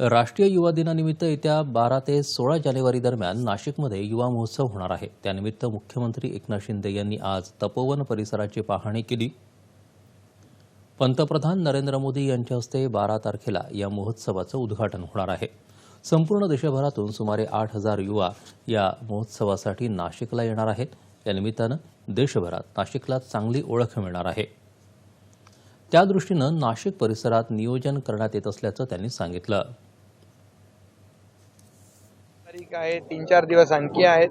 राष्ट्रीय युवा दिनानिमित्त येत्या बारा ते सोळा जानेवारी दरम्यान नाशिकमध्ये युवा महोत्सव होणार आहे. त्यानिमित्त मुख्यमंत्री एकनाथ शिंदे यांनी आज तपोवन परिसराची पाहणी केली. पंतप्रधान नरेंद्र मोदी यांच्या हस्ते बारा तारखेला या महोत्सवाचं उद्घाटन होणार आहे. संपूर्ण देशभरातून सुमारे आठ हजार युवा या महोत्सवासाठी नाशिकला येणार आहेत. या निमित्तानं देशभरात नाशिकला चांगली ओळख मिळणार आहे. त्यादृष्टीनं नाशिक परिसरात नियोजन करण्यात येत असल्याचं त्यांनी सांगितलं. तारीख आहे तीन चार दिवस आणखी आहेत.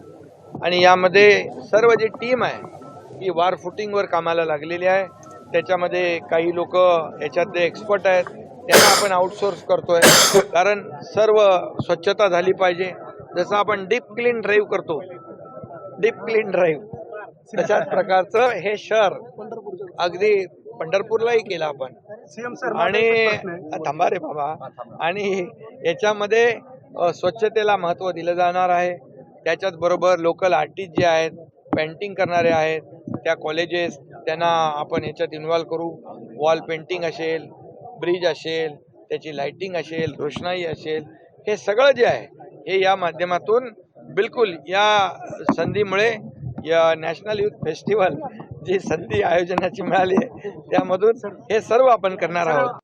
आणि यामध्ये सर्व जी टीम आहे ही वार फुटिंगवर कामाला लागलेली आहे. त्याच्यामध्ये काही लोक याच्यातले एक्सपर्ट आहेत त्यांना आपण आउटसोर्स करतोय. कारण सर्व स्वच्छता झाली पाहिजे. जसं आपण डीप क्लीन ड्राईव्ह करतो. डीप क्लीन ड्राईव्ह तशाच प्रकारचं हे शहर अगदी पंढरपूरलाही केलं आपण. आणि थांबा रे बाबा. आणि याच्यामध्ये स्वच्छतेला महत्त्व दिलं जाणार आहे. त्याच्याचबरोबर लोकल आर्टिस्ट जे आहेत पेंटिंग करणारे आहेत त्या कॉलेजेस त्यांना आपण याच्यात इन्व्हॉल्व करू. वॉल पेंटिंग असेल ब्रिज असेल त्याची लाइटिंग असेल रोषणाई असेल हे सगळं जे आहे हे या माध्यमातून बिलकुल या संधीमुळे या नॅशनल युथ फेस्टिवल जी संधी आयोजनाची मिळाली आहे त्यामधून हे सर्व आपण करणार आहोत.